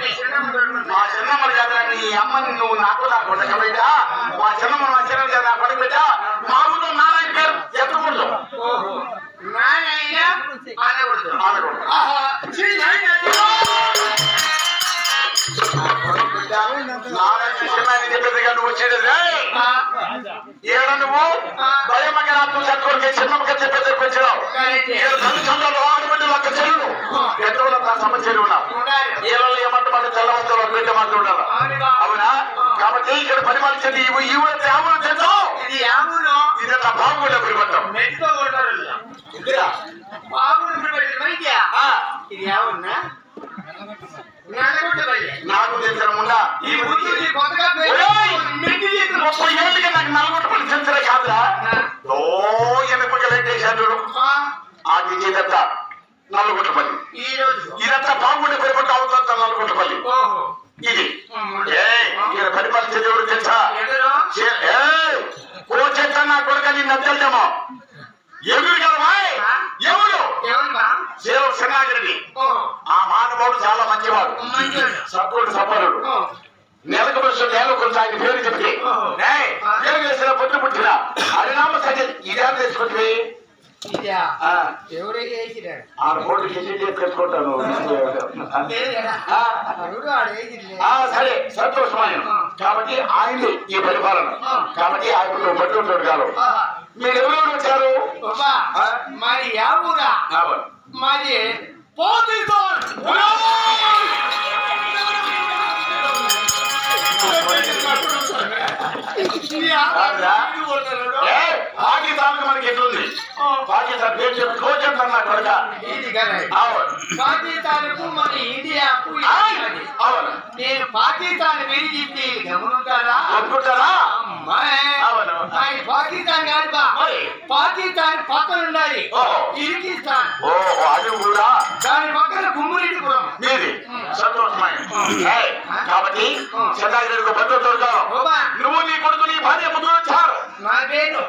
మీ చిన్నమ్మ చేత నీ అమ్మని నువ్వు నాకు నా కొడుకు బిడ్డ మా చిన్నమ్మ మా చిన్న చేత నా కొడుకు బిడ్డ మా ఊళ్ళో నారాయణ పేరు ఎత్తకూడదు. నారాయణ వచ్చేది రేయ్. ఏడ నువ్వు? భయమగా నాకు చక్కడికి చిన్నమ్మకి చెప్పే తెప్పించడం ఏడు లెక్క చెల్లు పెద్దవాళ్ళ నా సమస్యలు ఉన్నావు ఏళ్ళలో ఏమంటే మాట తెల్లవంతులు బిడ్డ మాట ఉండాలి అవునా కాబట్టి ఇక్కడ పరిమాణించేది ఈ ఈ ఊరు ఆవులు చేద్దాం ఇది యామును ఇది నా బాగుండే పరిపట్టం మెట్టుకో కొట్టారు బాబుని పెట్టి వైద్య ఇది యావున్నా నడగొట్ట నచ్చలేమో ఎవరు కదా ఎవరు? సేవ ఓహో ఆ మానవుడు చాలా మంచివాడు. సఫలుడు ఓ. నెలకు బస్సు నెల కొంచెం ఆయన పేరు చెప్తే. ఏం చేసిన పొట్టు పుట్టిన. హరినామ సజ ఇదే తీసుకుంటే ఇదా. ఎవరు వేసిరాడు ఆ రోడ్డు చేసి తెచ్చుకుంటాను లేదురా? ఆ, ఎవరు ఆడు వేసిర్లే ఆ, సరే సంతోషమైన కాబట్టి ఆయన్ని ఈ పరిపాలన. కాబట్టి ఆయన పట్టు ఉంటాడు కాదు మీరు ఎవరెవరు వచ్చారు మరి యావురా. మాది పోతిస్తాన్ ఏ, పాకిస్తాన్ మనకి ఎట్లుంది? పాకిస్తాన్ పేరు చెప్పి కోచెప్తాను నా కొడుక. ఇది కదా. అవును. పాకిస్తాన్కు మన ఇండియాకు ఆయ్, ఇది. అవును నేను పాకిస్తాన్ విడిచిట్టి గమనుంటారా అవును. ఆయన పాకిస్తాన్ కాదు? పాకిస్తాన్ పక్కన ఓహో. ఇరికిస్తాన్. అది కూడా దాని పక్కన కుమ్మిరెడ్డిపురం మీది. సంతోషమైన కాబట్టి చంద్రగిరికి భద్రతోడు కాదు బాబా నువ్వు నీ కొడుకు నీ భార్య ముగ్గురు వచ్చారు. నా పేరు?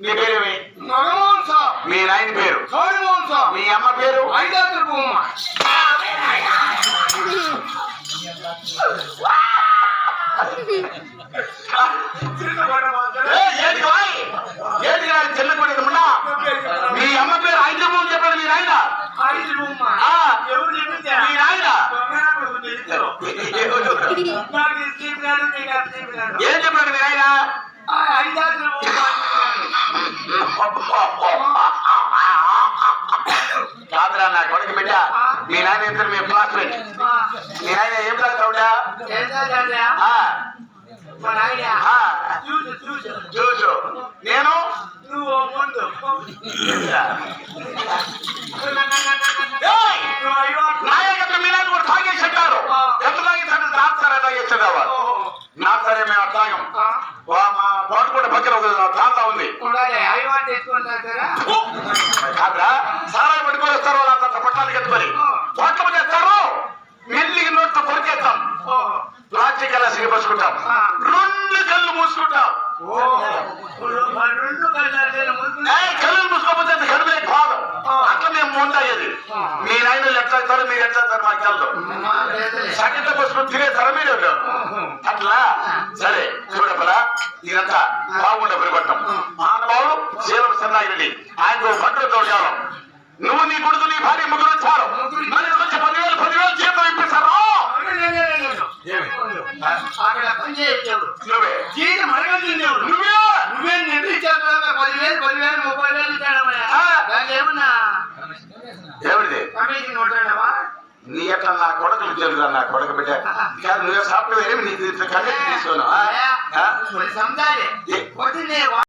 నీ పేరేమి? నగమోహన్ సాబ్. మీ నాయన పేరు? సోడిమోహన్ సాబ్. మీ అమ్మ పేరు? ఐదాతుల బొమ్మ. ఏం చెప్పాడు మీ నాయన ఆ ఐదాతుల బొమ్మ కాదురా నా కొడుకు బిడ్డ. మీ నాయన ఇద్దరు మీ క్లాస్మేట్ మీ నాయన ఏం చదువుతావుడా చూసు నేను? నువ్వు ముందు. కళ్ళ ముందు ఏయ్, కళ్ళు మూసుకోకపోతే అది కడుపులే కాదు అట్లా మేము ముందయ్యేది మీ నాయనలు ఎట్లా అవుతారు మీరు ఎట్లా అవుతారు మాకు తెలదు. సగంట పోసుకొని తినేస్తారా మీరు అట్లా? సరే చూడపరా? ఇదంతా బాగుండే పరిపట్టం మానవాడు శీలం సన్నాగిరెడ్డి ఆయనకు భద్రత తోడాలం నువ్వు నీ కొడుకు నీ భార్య ముగ్గురు వచ్చారు. పదివేలు పదివేలు జీతం ఇప్పిస్తారా? అక్కడ పని చేసేవాడు నువ్వే జీతం అడగలేదు నువ్వే నువ్వే నిర్ణయించావు పదివేలు పదివేలు ముప్పై వేలు ఇచ్చాడమ్మా ఆ. దానికి ఏమన్నా ఎవరిది కమిషన్ ఉంటాడవా నీ ఎట్లా నా కొడుకులు తెలుదా నా కొడుకు బిడ్డ కాదు నువ్వే సాఫ్ట్వేర్ నీకు కనెక్ట్ తీసుకోను సంతాలి ఏ? పొద్దున్నే